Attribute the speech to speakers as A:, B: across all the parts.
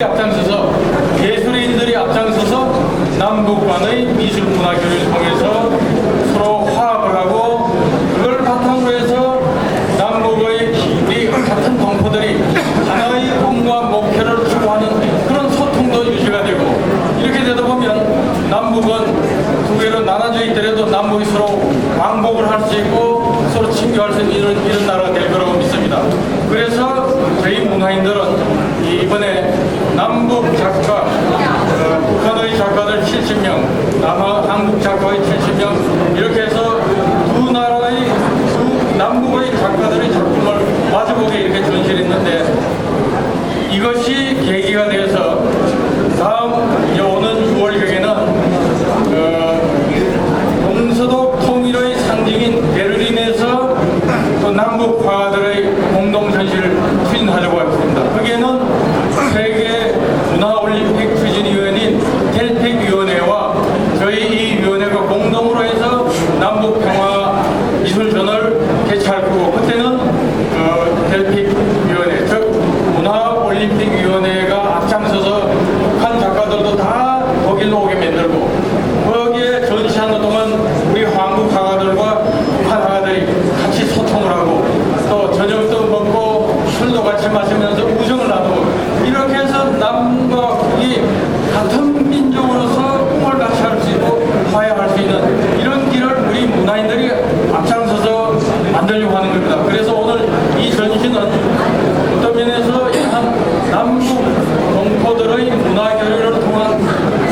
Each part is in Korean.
A: 앞장서서 예술인들이 앞장서서 남북 간의 미술 문화 교류를 통해서 서로 화합을 하고 그걸 바탕으로 해서 남북의 우리 같은 동포들이 하나의 꿈과 목표를 추구하는 그런 소통도 유지가 되고 이렇게 되다 보면 남북은 두 개로 나눠져 있더라도 남북이 서로 왕복을 할 수 있고 서로 친교할 수 있는 이런, 나라가 될 거라고 믿습니다. 그래서 저희 문화인들은 남북 작가, 어, 북한의 작가들 70명, 남한 한국 작가의 70명 이렇게 해서 두 나라의 두 남북의 작가들의 작품을 마주보게 이렇게 전시를 했는데 이것이 계기가 돼서 다음 이제 오는 6월경에는 어, 동서독 통일의 상징인 베를린에서 또 남북 화가들의 공동 전시를 추진하려고 합니다. 거기에는 세계 문화올림픽 추진위원인 텔팩위원회와 저희 이 위원회가 공동으로 해서 남북 평화 미술전을 개최할 거고 그때는 어, 텔팩위원회 즉 문화올림픽위원회가 앞장서서 북한 작가들도 다 거기로 오게 만들고 거기에 전시하는 동안 우리 한국 화가들과 북한 화가들이 같이 소통을 하고 또 저녁도 먹고 술도 같이 마시면서 우정을 나누고 이렇게 해서 남과 북이 같은 민족으로서 꿈을 같이 할 수 있고 화해할 수 있는 이런 길을 우리 문화인들이 앞장서서 만들려고 하는 겁니다. 그래서 오늘 이 전시는 어떤 면에서 한 남북 동포들의 문화 교류를 통한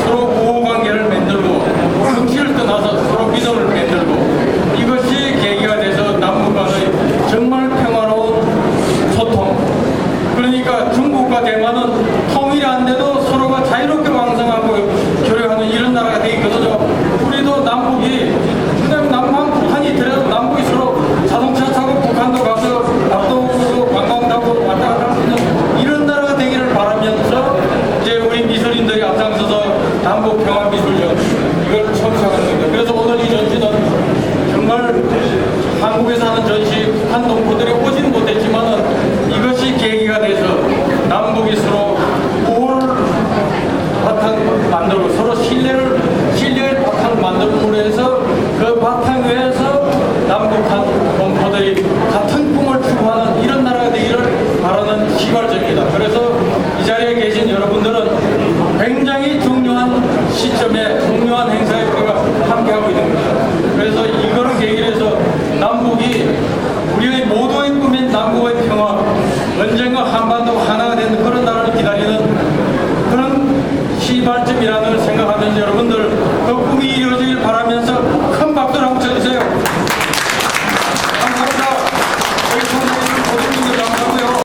A: 서로 보호 관계를 만들고 정치를 떠나서 서로 믿음을 만들고 이것이 계기가 돼서 남북 간의 정말 평화로운 소통 그러니까 중국과 대만은 통일이 안 돼도 서로가 자유롭게 방송하고 교류하는 이런 나라가 돼 있거든요. 우리도 남북이 그다음에 남한 북한이 들어도 남북이 서로 자동차 타고 북한도 가서 밥도 먹고 관광도 하고 왔다 갔다 할 수 있는 이런 나라가 되기를 바라면서 이제 우리 미술인들이 앞장서서 남북 평화 미술전 이걸 청소하는 겁니다. 그래서 오늘 이 전시는 정말 한국에서 하는 전시 북한 동포들이 오지는 못했지만은 이것이 계기가 돼서 남북이 서로 우호를 바탕 만들고 서로 신뢰를 신뢰의 바탕을 만들므로 해서 위에서 남북한 동포들이 같은 꿈을 추구하는 이런 나라가 되기를 바라는 시발점입니다. 그래서 이 자리에 계신 여러분들은 굉장히 중요한 시점에 중요한 행사에 우리가 함께하고 있는 겁니다. 그래서 이거를 계기로 해서 남북이 우리의 모두의 꿈인 남북의 평화 언젠가 한반도가 하나가 되는 그런 나라를 기다리는 그런 시발점이라는 걸 생각